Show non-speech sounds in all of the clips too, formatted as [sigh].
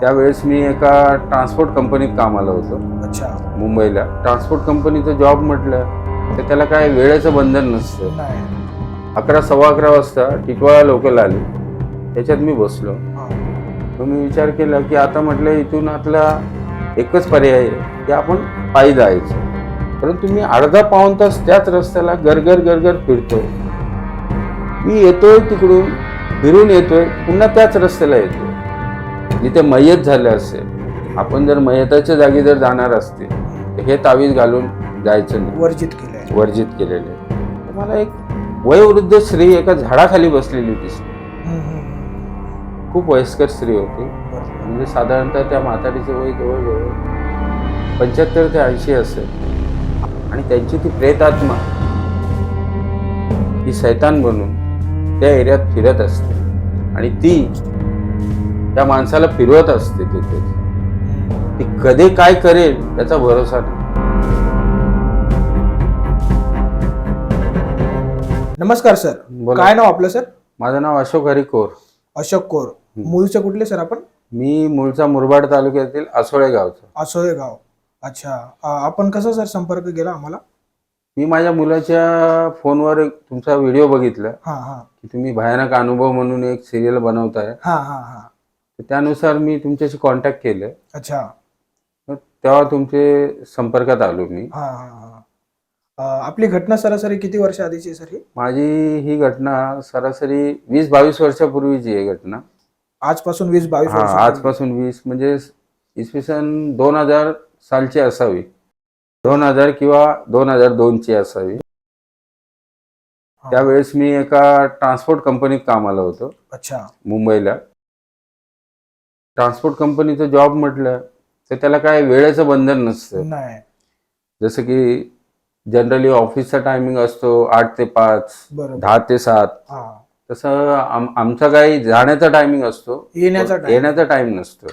त्यावेळेस मी एका ट्रान्सपोर्ट कंपनीत कामाला होतो. अच्छा. मुंबईला. ट्रान्सपोर्ट कंपनीचं जॉब म्हटलं तर त्याला काय वेळेचं बंधन नसतं. अकरा सव्वा अकरा वाजता टिटवाळा लोकल आली. त्याच्यात मी बसलो. मग मी विचार केला की आता म्हटलं इथून आपला एकच पर्याय आहे की आपण पायी जायचं. परंतु मी अर्धा पाऊण तास त्याच रस्त्याला गरगर गरगर फिरतो मी येतोय तिकडून फिरून येतोय पुन्हा त्याच रस्त्याला येतोय. जिथे मयत झालं असेल आपण जर मयताच्या जागी जर जाणार असते तर हे तावीज घालून जायचं नाही. वर्जित केलंय. वर्जित केलेले मला एक वयोवृद्ध स्त्री एका झाडाखाली बसलेली दिसली. खूप वयस्कर स्त्री होती. म्हणजे साधारणतः त्या म्हातारीचे वय जवळजवळ पंच्याहत्तर ते ऐंशी असेल. आणि त्यांची ती प्रेतात्मा ही सैतान बनून त्या एरियात फिरत असते. आणि ती त्या माणसाला फिरवत असते तिथे. ती कधी काय करेल त्याचा भरोसा नाही. नमस्कार सर. बोला. काय नाव आपलं सर? माझं नाव अशोक हरिकोर. अशोक कोर. मूळचे कुठले सर आपण? मी मूळचा मुरबाड तालुक्यातील आसोळे गावचा. असोळे गाव. अच्छा. अ, आपण कसं सर संपर्क केला आम्हाला? मी माझ्या मुलाच्या फोनवर एक तुमचा व्हिडिओ बघितला. हा हा. की तुम्ही भयानक अनुभव म्हणून एक सिरियल बनवताय. हा हा हा. तर त्यानुसार मी तुमच्याशी कॉन्टॅक्ट केलं. अच्छा. तेव्हा तुमचे संपर्कात आलो मी. हा हा हा. अ, आपली घटना सरासरी किती वर्ष आधीची आहे सर ही? माझी ही घटना सरासरी वीस बावीस वर्षापूर्वीची आहे घटना. आजपासून वीस बावीस हा वर्ष आजपासून वीस म्हणजे इसवी सन दोन हजार सालची असावी. दोन हजार किंवा दोन हजार दोनची असावी. त्यावेळेस मी एका ट्रान्सपोर्ट कंपनीत कामाला होतो. अच्छा. मुंबईला. ट्रान्सपोर्ट कंपनीचं जॉब म्हटलं तर त्याला काय वेळेचं बंधन नसतं. नाही. जसं की जनरली ऑफिसचा टायमिंग असतो आठ ते पाच बरोबर. दहा ते सात. हा. तसं आम आमचा काही जाण्याचा टायमिंग असतो येण्याचा time. येण्याचा टाइम नसतो.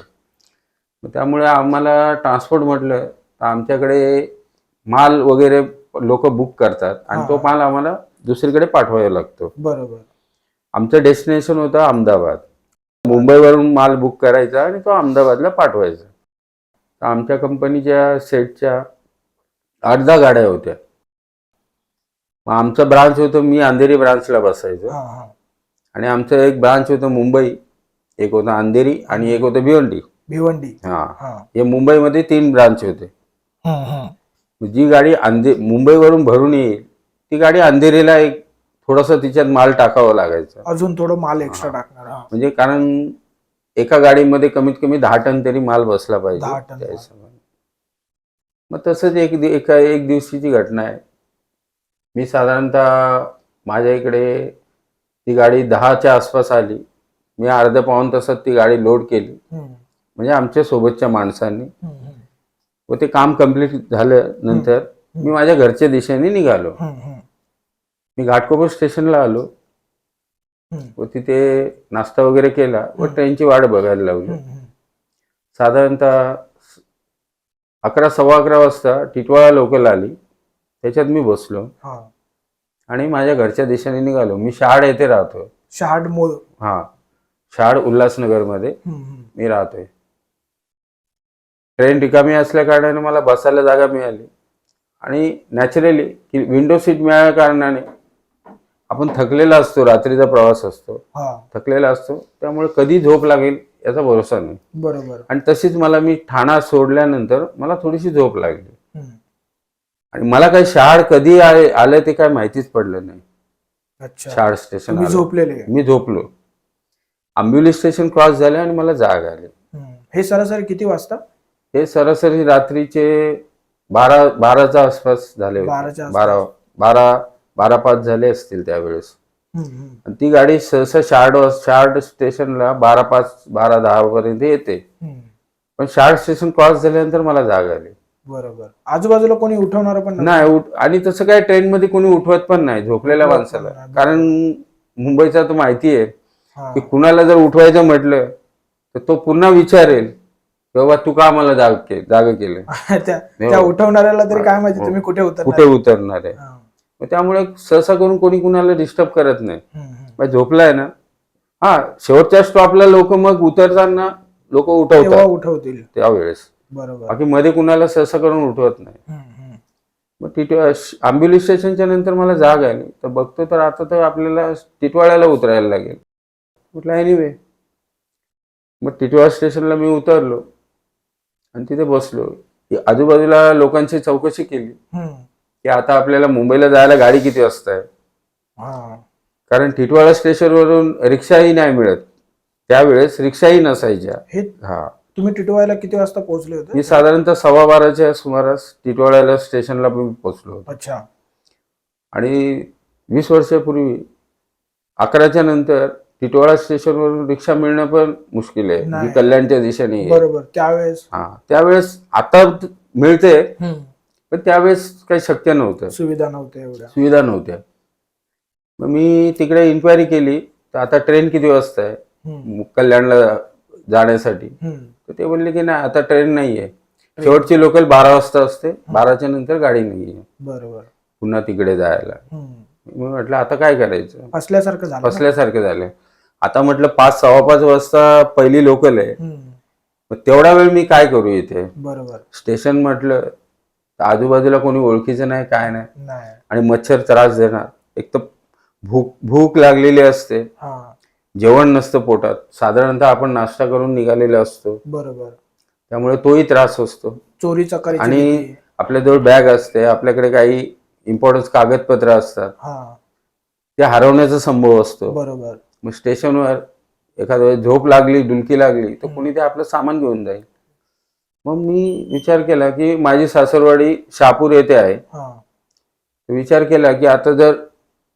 मग त्यामुळे आम्हाला ट्रान्सपोर्ट म्हटलं तर आमच्याकडे माल वगैरे लोक बुक करतात आणि तो. माल आम्हाला दुसरीकडे पाठवावा लागतो. बरोबर. आमचं डेस्टिनेशन होतं अहमदाबाद. मुंबईवरून माल बुक करायचा आणि तो अहमदाबादला पाठवायचा. तर आमच्या कंपनीच्या सेटच्या आठ दहा गाड्या होत्या. आमचं ब्रांच होतं मी अंधेरी ब्रांचला बसायचो. आणि आमचं एक ब्रांच होतं मुंबई एक होतं अंधेरी आणि एक होतं भिवंडी. भिवंडी. हा. हा. मुंबईमध्ये तीन ब्रांच होते. जी गाडी अंधे मुंबईवरून भरून येईल ती गाडी अंधेरीला एक थोडंसं तिच्यात माल टाकावं लागायचं. अजून थोडं माल एक्स्ट्रा टाकणार हा. म्हणजे कारण एका गाडीमध्ये कमीत कमी दहा टन तरी माल बसला पाहिजे. दहा टन त्या माल. हिशोबाने. मग तसंच एक दि- एका एक दिवशीची घटना आहे. मी साधारणतः माझ्या इकडे ती गाडी दहाच्या आसपास आली. मी अर्ध्या पाऊण तासात ती गाडी लोड केली. हम्म, म्हणजे आमच्या सोबतच्या माणसांनी. हम्म, हम्म. व ते काम कंप्लीट झालं नंतर. मी माझ्या घरच्या दिशेने निघालो. हम्म, हम्म. मी घाटकोपर स्टेशनला आलो. व तिथे नाश्ता वगैरे केला व ट्रेनची वाट बघायला लावली. साधारणतः अकरा सव्वा अकरा वाजता टिटवाळा लोकल आली. त्याच्यात मी बसलो. आणि माझ्या घरच्या दिशेने निघालो. मी शहाड येथे राहतोय. शहाड मूळ हा. शहाड उल्हासनगरमध्ये हम्म, हम्म. मी राहतोय. ट्रेन रिकामी असल्या कारणाने मला बसायला जागा मिळाली. आणि नॅचरली की विंडो सीट मिळाल्या कारणाने आपण थकलेला असतो रात्रीचा प्रवास असतो. हा. थकलेला असतो त्यामुळे कधी झोप लागेल याचा भरोसा नाही. बरोबर. आणि तशीच मला मी ठाणा सोडल्यानंतर मला थोडीशी झोप लागली. आणि मला काही शहाड कधी आले ते काय माहितीच पडलं नाही. अच्छा. शहाड स्टेशन. झोपलेले मी झोपलो. आंबिवली स्टेशन क्रॉस झाले आणि मला जाग आली. हे सरासरी किती वाजता? हे सरासरी रात्रीचे बारा बाराच्या आसपास झाले. बारा बारा बारा पाच झाले असतील त्यावेळेस. आणि ती गाडी सहसा शार्ड शार्ड स्टेशनला बारा पाच बारा दहा पर्यंत येते. पण शार्ड स्टेशन क्रॉस झाल्यानंतर मला जाग आली बरोबर आजूबाजूला कोणी उठवणार पण. नाही उठ आणि तसं काय ट्रेन मध्ये कोणी उठवत पण नाही झोपलेल्या माणसाला. कारण मुंबईचा तर माहिती आहे हा. की कुणाला जर उठवायचं म्हटलं तर तो पुन्हा विचारेल बाबा तू का मला जाग के जाग केलं [laughs] त्या त्या उठवणाऱ्याला तरी काय माहिती हो. तुम्ही कुठे कुठे उतरणार आहे हा. त्यामुळे सहसा करून कोणी कुणाला डिस्टर्ब करत नाही. झोपलाय ना? हा शेवटच्या स्टॉपला लोक मग उतरताना लोक उठवतात. उठवतील. त्यावेळेस. बरोबर. बाकी मध्ये कुणाला सहसा करून उठवत नाही. मग टिटवा आंबिवली स्टेशनच्या नंतर मला जाग आली. तर बघतो तर आता तर आपल्याला टिटवाळ्याला उतरायला लागेल. म्हटलं एनिवे मग टिटवाळा स्टेशनला मी उतरलो. आणि तिथे बसलो. आजूबाजूला लोकांची चौकशी केली. की आता आपल्याला मुंबईला जायला गाडी किती वाजता आहे हा. कारण टिटवाळा स्टेशनवरून रिक्षाही नाही मिळत. त्यावेळेस रिक्षाही नसायच्या. हे हा. तुम्ही टिटवायला किती वाजता पोहोचले होते? मी साधारणतः सव्वा बाराच्या सुमारास टिटवाळ्याला स्टेशनला मी पोचलो होतो. अच्छा. आणि वीस वर्षापूर्वी अकराच्या नंतर टिटवाळा स्टेशनवरून रिक्षा मिळणं पण मुश्किल आहे. नाही. कल्याणच्या दिशेने आहे. बरोबर. त्यावेळेस? हा. त्यावेळेस आता मिळते. हम्म. पण त्यावेळेस काही शक्य नव्हतं. सुविधा नव्हत्या एवढ्या. सुविधा नव्हत्या. मग मी तिकडे इन्क्वायरी केली तर आता ट्रेन किती वाजता आहे? हम्म. कल्याणला जाण्यासाठी. हम्म. तर ते बोलले की नाही आता ट्रेन नाही आहे. शेवटची लोकल बारा वाजता असते. बाराच्या नंतर गाडी नाही आहे. बरोबर. पुन्हा तिकडे जायला. हम्म. मी म्हटलं आता काय करायचं? फसल्यासारखं झालं ना? फसल्यासारखं झालं. आता म्हटलं पाच सव्वा पाच वाजता पहिली लोकल आहे. हम्म. मग तेवढा वेळ मी काय करू इथे? बरोबर. स्टेशन म्हटलं तर आजूबाजूला कोणी ओळखीचं नाही काय नाही. आणि मच्छर त्रास देणार. एक तर भूक भूक लागलेली असते. हा. जेवण नसतं पोटात. साधारणतः आपण नाश्ता करून निघालेलो असतो. बरोबर. त्यामुळे तोही त्रास असतो. चोरी चकारीची आणि. आपल्याजवळ बॅग असते. आपल्याकडे काही इम्पॉर्टन्स कागदपत्र असतात. हा. ते हरवण्याचा संभव असतो. बरोबर. मग स्टेशनवर एखाद्या वेळेस झोप लागली डुलकी लागली तर कोणी ते आपलं सामान घेऊन जाईल. मग मी विचार केला की माझी सासरवाडी शहापूर येथे आहे हा विचार केला की आता जर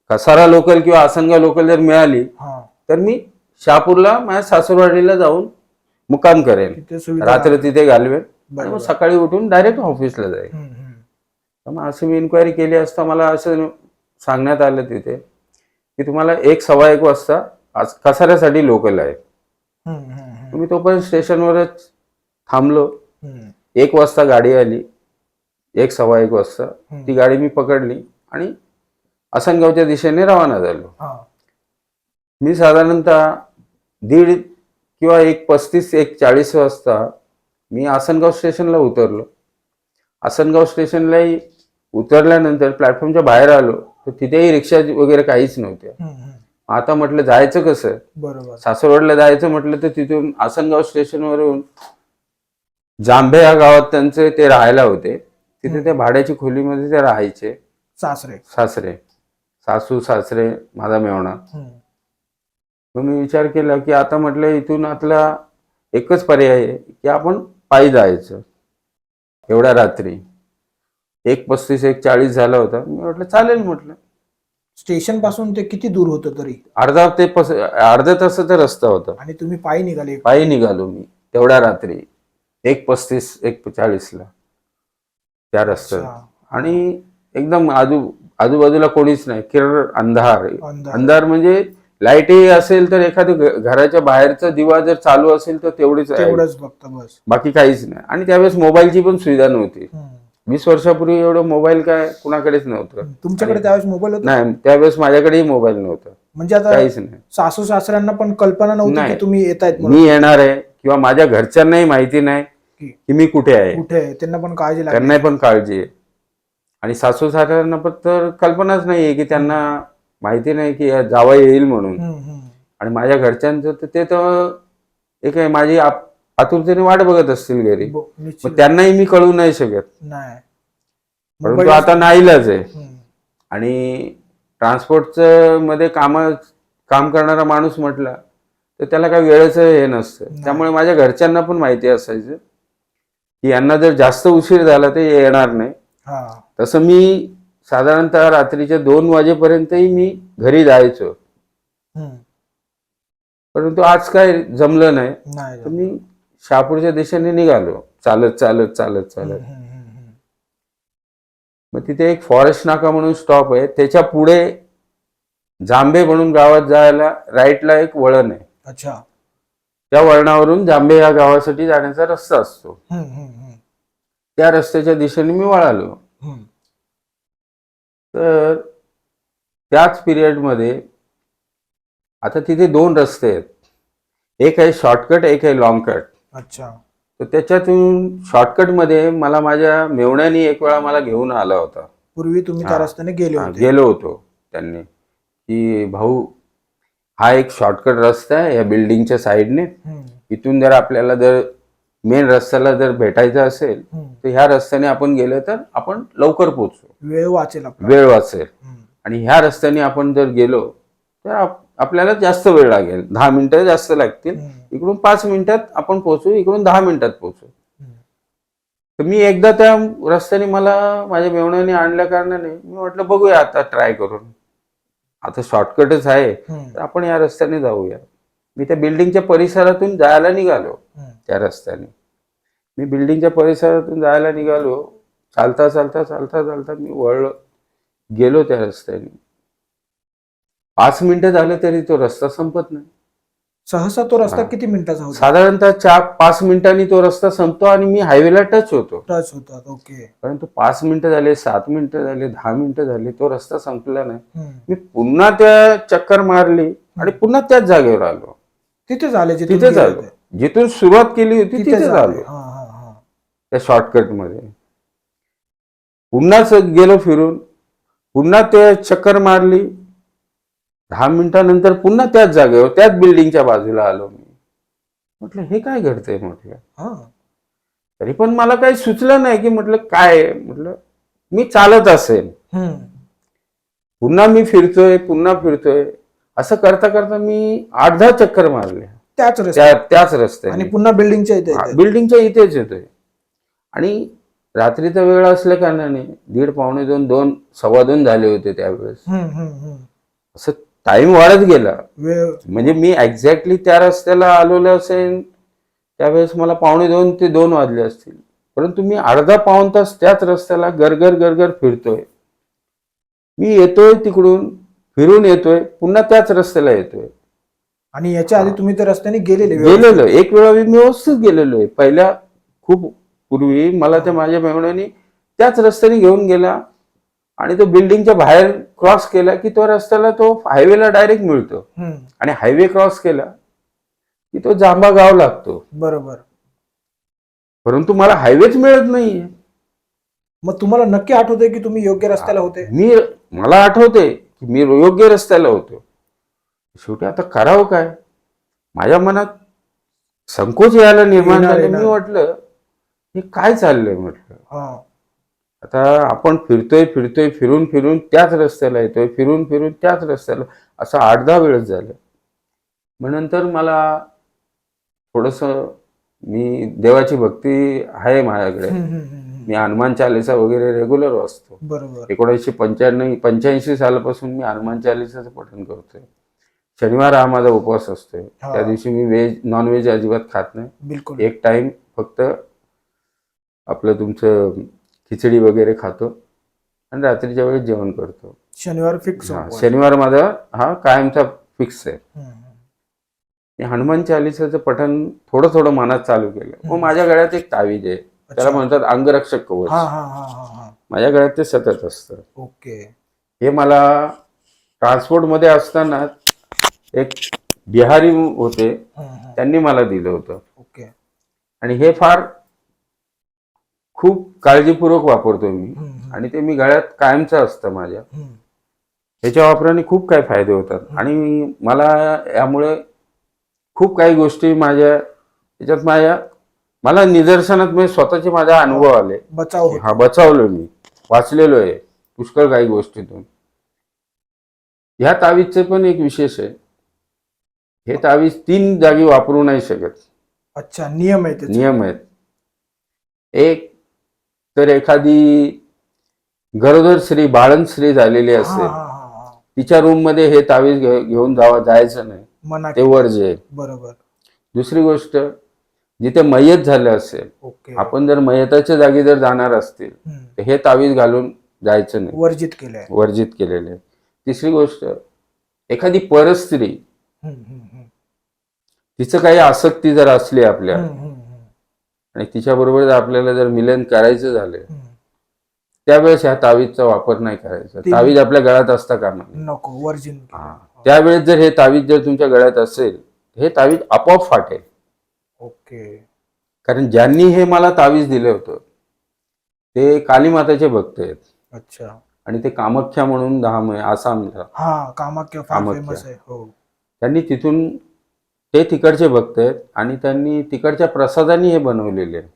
कसारा लोकल किंवा आसनगाव लोकल जर मिळाली हा तर मी शहापूरला माझ्या सासरवाडीला जाऊन मुक्काम सुविधा रात्र तिथे घालवेन आणि मग. सकाळी उठून डायरेक्ट ऑफिसला जाईल. तर मग असं मी इन्क्वायरी केली असता मला असं सांगण्यात आलं तिथे की तुम्हाला एक सव्वा एक वाजता कसाऱ्यासाठी लोकल आहे. तुम्ही तोपर्यंत स्टेशनवरच थांबलो. एक वाजता गाडी आली एक सव्वा एक वाजता. ती गाडी मी पकडली आणि आसनगावच्या दिशेने रवाना झालो. मी साधारणतः दीड किंवा एक पस्तीस एक चाळीस वाजता मी आसनगाव स्टेशनला उतरलो. आसनगाव स्टेशनलाही उतरल्यानंतर प्लॅटफॉर्मच्या बाहेर आलो तर तिथेही रिक्षा वगैरे काहीच नव्हत्या. आता म्हटलं जायचं कसं? बरोबर. सासरवाडला जायचं म्हटलं तर तिथून आसनगाव स्टेशनवरून जांभे या गावात त्यांचे ते राहायला होते. तिथे ते भाड्याची खोलीमध्ये ते राहायचे. सासरे. सासरे. सासू सासरे माझा मेवणा. मग मी विचार केला की आता म्हटलं इथून आपला एकच पर्याय आहे की आपण पायी जायचं. एवढ्या रात्री. एक पस्तीस एक चाळीस झाला होता. मी म्हटलं चालेल म्हटलं. स्टेशनपासून ते किती दूर होतं तरी? अर्धा ते पस अर्ध्या तासाचा रस्ता होता. आणि तुम्ही पायी निघाले. पायी निघालो मी. तेवढ्या रात्री. एक पस्तीस एक चाळीसला. त्या रस्त्यात. आणि एकदम आजू आजूबाजूला कोणीच नाही. किरळ अंधार. अंधार. म्हणजे लाईटही असेल तर एखाद्या घराच्या बाहेरचा दिवा जर चालू असेल तर तेवढीच बस. बाकी काहीच नाही. आणि त्यावेळेस मोबाईलची पण सुविधा नव्हती. वीस वर्षापूर्वी एवढं मोबाईल काय कुणाकडेच नव्हतं. तुमच्याकडे त्यावेळेस मोबाईल होता? नाही त्यावेळेस माझ्याकडेही मोबाईल नव्हतं. म्हणजे आता काहीच नाही. सासू सासऱ्यांना पण कल्पना नव्हती तुम्ही येत आहेत मी येणार आहे. किंवा माझ्या घरच्यांनाही माहिती नाही की मी कुठे आहे. कुठे आहे? त्यांना पण काळजी त्यांनाही पण काळजी आहे. आणि सासू सासऱ्यांना पण तर कल्पनाच नाहीये की त्यांना माहिती नाही की जावं येईल म्हणून. आणि माझ्या घरच्यांचं तर ते तर एक आहे माझी आतुरतेने वाट बघत असतील घरी. मग त्यांनाही मी कळू नाही शकत. नाही. परंतु आता नाईलाज आहे. आणि ट्रान्सपोर्टचं मध्ये काम काम करणारा माणूस म्हटला तर त्याला काही वेळेचं हे नसतं. त्यामुळे माझ्या घरच्यांना पण माहिती असायचं की यांना जर जास्त उशीर झाला तर येणार नाही. हा. तसं मी साधारणतः रात्रीच्या दोन वाजेपर्यंतही मी घरी जायचो. परंतु आज काय जमलं नाही. तर मी शहापूरच्या दिशेने निघालो. चालत चालत चालत चालत. मग तिथे एक फॉरेस्ट नाका म्हणून स्टॉप आहे. त्याच्या पुढे जांभे म्हणून गावात जायला राईटला एक वळण आहे. अच्छा. त्या वळणावरून जांभे या गावासाठी जाण्याचा रस्ता असतो. त्या रस्त्याच्या दिशेने मी वळालो. तर त्याच पिरियडमध्ये आता तिथे दोन रस्ते आहेत. एक आहे शॉर्टकट एक आहे लॉंग कट अच्छा. तर त्याच्यातून शॉर्टकटमध्ये मला माझ्या मेवण्यानी एक वेळा मला घेऊन आला होता. पूर्वी तुम्ही त्या. रस्त्याने गेले गेलो होतो त्यांनी. की भाऊ हा एक शॉर्टकट रस्ता आहे या बिल्डिंगच्या साईडने इथून जर आपल्याला जर मेन रस्त्याला जर भेटायचं असेल. तर ह्या रस्त्याने आपण गेलं तर आपण लवकर पोहोचू. वेळ वाचेल वेळ वाचेल. आणि ह्या रस्त्याने आपण जर गेलो तर आप- आपल्याला जास्त वेळ लागेल. दहा मिनिटं जास्त लागतील. इकडून पाच मिनिटात आपण पोहोचू इकडून दहा मिनिटात पोहोचू. तर मी एकदा त्या रस्त्याने मला माझ्या मेवण्याने आणल्या कारणाने मी म्हटलं बघूया आता ट्राय करून. आता शॉर्टकटच आहे. तर आपण या रस्त्याने जाऊया. मी त्या बिल्डिंगच्या परिसरातून जायला निघालो. त्या रस्त्याने. मी बिल्डिंगच्या परिसरातून जायला निघालो. चालता चालता चालता चालता मी वळलो. गेलो त्या रस्त्याने. पाच मिनिटं झाले तरी तो रस्ता संपत नाही. सहसा तो रस्ता हा. किती मिनिटाचा होता? साधारणतः चार पाच मिनिटांनी तो रस्ता संपतो आणि मी हायवेला टच होतो. टच होतात ओके परंतु पाच मिनिटं झाले सात मिनिटं झाले दहा मिनिटं झाले तो रस्ता संपला नाही. हम्म. मी पुन्हा त्या चक्कर मारली आणि पुन्हा त्याच जागेवर आलो. तिथे झाले जिथून तिथेच आलो. जिथून सुरुवात केली होती तिथे तिथेच झाले. आलो. हा हा हा. त्या शॉर्टकटमध्ये पुन्हाच गेलो फिरून. पुन्हा ते चक्कर मारली. दहा मिनिटानंतर पुन्हा त्याच जागेवर त्याच बिल्डिंगच्या बाजूला आलो मी. म्हटलं हे काय घडतंय म्हटलं हा. तरी पण मला काही सुचलं नाही की म्हटलं काय? म्हटलं मी चालत असेल. पुन्हा मी फिरतोय पुन्हा फिरतोय. असं करता करता मी आठ दहा चक्कर मारले त्याच त्याच रस्त्याने. आणि पुन्हा बिल्डिंगच्या इथे. बिल्डिंगच्या इथेच येतोय. आणि रात्रीचा वेळ असल्या कारणाने दीड पावणे दोन दोन सव्वा दोन झाले होते त्यावेळेस. असं टाइम वाढत गेला. वेळ. म्हणजे मी एक्झॅक्टली त्या रस्त्याला आलेलो असेल त्यावेळेस मला पावणे दोन ते दोन वाजले असतील. परंतु मी अर्धा पाऊण तास त्याच रस्त्याला गरगर गरगर फिरतोय. मी येतोय तिकडून फिरून येतोय पुन्हा त्याच रस्त्याला येतोय. आणि याच्या आधी तुम्ही त्या रस्त्याने गेलेले. गेलेलो. एक वेळा मी व्यवस्थित गेलेलो आहे. पहिल्या खूप पूर्वी मला त्या माझ्या मेहण्याने त्याच रस्त्याने घेऊन गेला. आणि तो बिल्डिंगच्या बाहेर क्रॉस केला की तो रस्त्याला तो हायवेला डायरेक्ट मिळतो. आणि हायवे क्रॉस केला की तो जांबा गाव लागतो. बरोबर. परंतु मला हायवेच मिळत नाहीये. मग तुम्हाला नक्की आठवतंय की तुम्ही योग्य रस्त्याला होते? मी मला आठवते की मी योग्य रस्त्याला होतो. शेवटी आता करावं काय? माझ्या मनात संकोच यायला निर्माण झाले. मी. म्हटलं हे काय चाललंय म्हटलं? आता आपण फिरतोय फिरतोय फिरून फिरून त्याच रस्त्याला येतोय फिरून फिरून त्याच रस्त्याला. असं आठ दहा वेळच झालं. मग नंतर मला थोडस मी देवाची भक्ती आहे माझ्याकडे. मी हनुमान चालिसा वगैरे रेग्युलर वाचतो. बरोबर. एकोणीसशे पंच्याण्णव पंच्याऐंशी सालापासून मी हनुमान चालिसाचं पठण करतोय. शनिवार हा माझा उपवास असतोय. त्या दिवशी मी व्हेज नॉन व्हेज अजिबात खात नाही. बिलकुल. एक टाइम फक्त आपलं तुमचं खिचडी वगैरे खातो आणि रात्रीच्या वेळेस जेवण करतो. शनिवार फिक्स हा, शनिवार माझा हा कायमचा फिक्स आहे. हनुमान चालिसाचं पठण थोडं थोडं मनात चालू केलं. मग हम्म. माझ्या गळ्यात एक तावीज आहे. त्याला म्हणतात अंगरक्षक कवच. हा हा हा हा हा. माझ्या गळ्यात ते सतत असतं. ओके. हे मला ट्रान्सपोर्टमध्ये असताना एक बिहारी होते. त्यांनी मला दिलं होतं. ओके. आणि हे फार खूप काळजीपूर्वक वापरतो मी. आणि ते मी गळ्यात कायमचं असतं माझ्या. हम्म. याच्या वापराने खूप काही फायदे होतात. आणि मला यामुळे खूप काही गोष्टी माझ्या याच्यात माझ्या मला निदर्शनात म्हणजे स्वतःचे माझे अनुभव आले. बचाव हा बचावलो मी. वाचलेलो आहे. पुष्कळ काही गोष्टीतून. ह्या तावीजचे पण एक विशेष आहे. हे तावीज तीन जागी वापरू नाही शकत. अच्छा नियम आहे त्याचे. नियम आहेत. एक तर एखादी गरोदर स्त्री बाळण स्त्री झालेली असेल हा तिच्या रूममध्ये हे तावीज घेऊन जावा जायचं नाही. मना ते वर्ज आहे बरोबर. दुसरी गोष्ट जिथे मयत झालं असेल आपण जर मयताच्या जागी जर जाणार असतील. तर हे तावीज घालून जायचं नाही. वर्जित केलंय. वर्जित केलेले. तिसरी गोष्ट एखादी परस्त्री. तिचं काही आसक्ती जर असली आपल्या आणि तिच्याबरोबर जर आपल्याला जर मिलन करायचं झालं. त्यावेळेस ह्या तावीजचा वापर नाही करायचा. तावीज आपल्या गळ्यात असता कामा. नको वर्जिन. त्यावेळेस जर हे तावीज जर तुमच्या गळ्यात असेल हे तावीज आपोआप फाटेल. ओके. कारण ज्यांनी हे मला तावीज दिलं होतं ते कालीमाताचे भक्त आहेत. अच्छा. आणि ते कामाख्या म्हणून धाम आहे आसामला. हा कामाख्या हो. त्यांनी तिथून ते तिकडचे भक्त आहेत आणि त्यांनी तिकडच्या प्रसादाने हे बनवलेले आहे.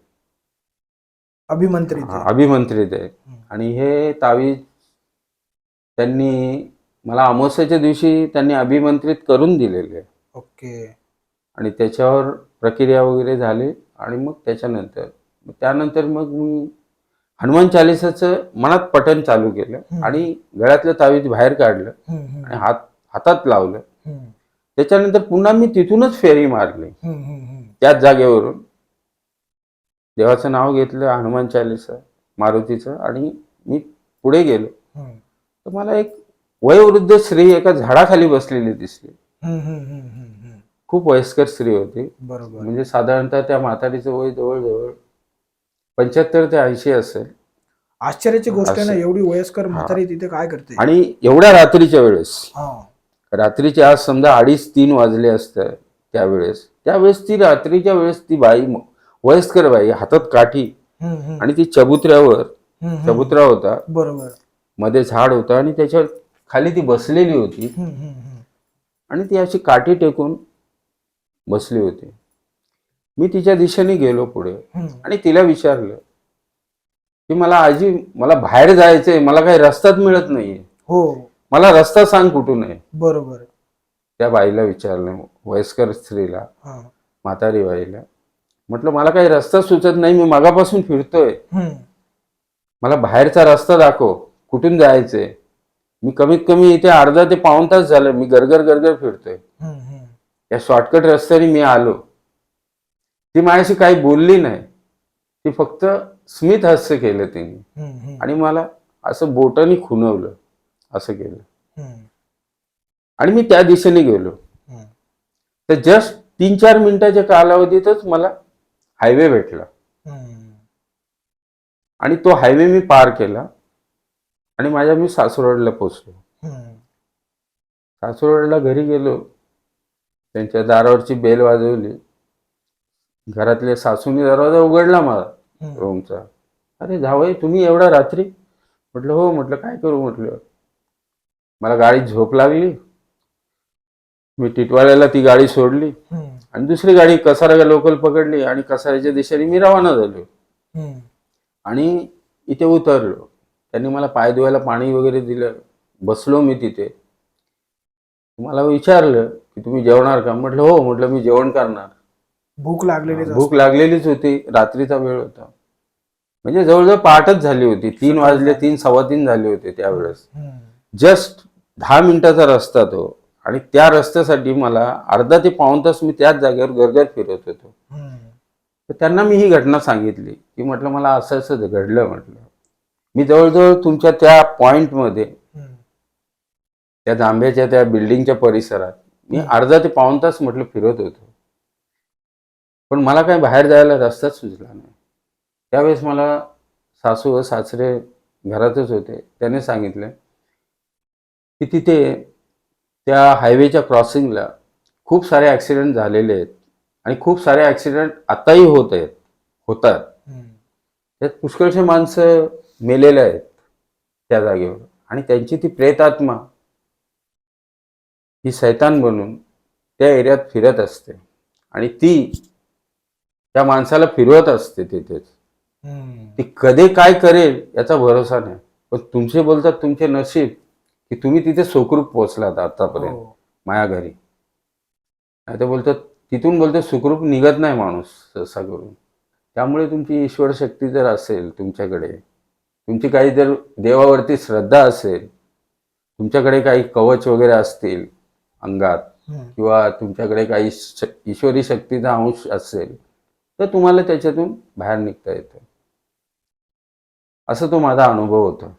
अभिमंत्रित हा, आहे. अभिमंत्रित आहे. आणि हे तावीज त्यांनी मला अमावस्याच्या दिवशी त्यांनी अभिमंत्रित करून दिलेले आहे. ओके आणि त्याच्यावर प्रक्रिया वगैरे झाली आणि मग त्याच्यानंतर मग त्यानंतर मग मी हनुमान चालिसाचं मनात पठण चालू केलं हम्म. आणि गळ्यातलं तावीज बाहेर काढलं हम्म, हम्म, आणि हात हातात लावलं हम्म, त्याच्यानंतर पुन्हा मी तिथूनच फेरी मारली. त्याच जागेवरून. देवाचं नाव घेतलं हनुमान चालिसा मारुतीचं आणि मी पुढे गेलो. तर मला एक वयोवृद्ध स्त्री एका झाडाखाली बसलेली दिसली. खूप वयस्कर स्त्री होती. बरोबर. म्हणजे साधारणतः त्या म्हातारीचं वय जवळजवळ पंच्याहत्तर ते ऐंशी असेल. आश्चर्याची गोष्ट ना. एवढी वयस्कर म्हातारी तिथे काय करते? आणि एवढ्या रात्रीच्या वेळेस रात्रीचे आज समजा अडीच तीन वाजले असते त्यावेळेस. त्यावेळेस ती रात्रीच्या वेळेस ती बाई वयस्कर बाई हातात काठी आणि ती चबुत्र्यावर. चबुत्रा होता. बरोबर. मध्ये झाड होतं आणि त्याच्यावर खाली ती बसलेली होती. आणि ती अशी काठी टेकून बसली होती. मी तिच्या दिशेने गेलो पुढे. आणि तिला विचारलं की मला आजी मला बाहेर जायचंय मला काही रस्ताच मिळत नाहीये. हो. मला रस्ता सांग कुठून आहे? बरोबर. त्या बाईला विचारलं वयस्कर स्त्रीला हा. म्हातारी बाईला म्हटलं मला काही रस्ता सुचत नाही मी मागापासून फिरतोय. हम्म, मला बाहेरचा रस्ता दाखव कुठून जायचंय? मी कमीत कमी इथे अर्धा ते पाऊण तास झालं मी गरगर गरगर फिरतोय. हम्म, हम्म. या शॉर्टकट रस्त्याने मी आलो. ती माझ्याशी काही बोलली नाही. ती फक्त स्मित हास्य केलं तिने. हम्म, हम्म, आणि मला असं बोटाने खुणवलं. असं केलं. आणि मी त्या दिशेने गेलो. तर जस्ट तीन चार मिनिटाच्या कालावधीतच मला हायवे भेटला. आणि तो हायवे मी पार केला. आणि माझ्या मी सासरोडला पोचलो. हम्म. सासरोडला घरी गेलो. त्यांच्या दारावरची बेल वाजवली. घरातल्या सासूने दरवाजा उघडला मला. रूमचा अरे जावई तुम्ही एवढ्या रात्री? म्हटलं हो म्हटलं काय करू? म्हटलं मला गाडीत झोप लागली. मी टिटवाळ्याला ती गाडी सोडली. आणि दुसरी गाडी कसारा लोकल पकडली आणि कसाऱ्याच्या दिशेने मी रवाना झालो. आणि इथे उतरलो. त्यांनी मला पाय धुवायला पाणी वगैरे दिलं. बसलो मी तिथे. मला विचारलं की तुम्ही जेवणार का? म्हटलं हो म्हटलं मी जेवण करणार. भूक लागलेली भूक लागलेलीच होती. रात्रीचा वेळ होता. म्हणजे जवळजवळ पहाटच झाली होती. तीन वाजले तीन सव्वा तीन झाले होते त्यावेळेस. जस्ट दहा मिनिटाचा रस्ता तो आणि त्या रस्त्यासाठी मला अर्धा ते पाऊण तास मी त्याच जागेवर गरगर फिरत होतो. तर त्यांना मी ही घटना सांगितली. की म्हटलं मला असं असं घडलं म्हटलं. मी जवळजवळ तुमच्या त्या पॉइंटमध्ये त्या जांभ्याच्या त्या बिल्डिंगच्या परिसरात मी अर्धा ते पाऊण तास म्हटलं फिरत होतो. पण मला काही बाहेर जायला रस्ताच सुचला नाही. त्यावेळेस मला सासू व सासरे घरातच होते. त्याने सांगितलं की तिथे त्या हायवेच्या क्रॉसिंगला खूप सारे ॲक्सिडेंट झालेले आहेत. आणि खूप सारे ॲक्सिडेंट आताही होत आहेत होतात. त्यात पुष्कळशे माणसं मेलेले आहेत त्या जागेवर. आणि त्यांची ती प्रेतात्मा ही सैतान बनून त्या एरियात फिरत असते. आणि ती त्या माणसाला फिरवत असते तिथेच. ती कधी काय करेल याचा भरोसा नाही. पण तुमचे बोलतात तुमचे नशीब की तुम्ही तिथे सुखरूप पोहोचलात आतापर्यंत हो. माया घरी. नाही तर बोलतात तिथून बोलतो सुखरूप निघत नाही माणूस सहसा करून. त्यामुळे तुमची ईश्वर शक्ती जर असेल तुमच्याकडे तुमची काही जर देवावरती श्रद्धा असेल तुमच्याकडे काही कवच वगैरे असतील अंगात किंवा तुमच्याकडे काही ईश्वरी शक्तीचा अंश असेल तर तुम्हाला त्याच्यातून बाहेर निघता येतं. असं तो माझा अनुभव होता.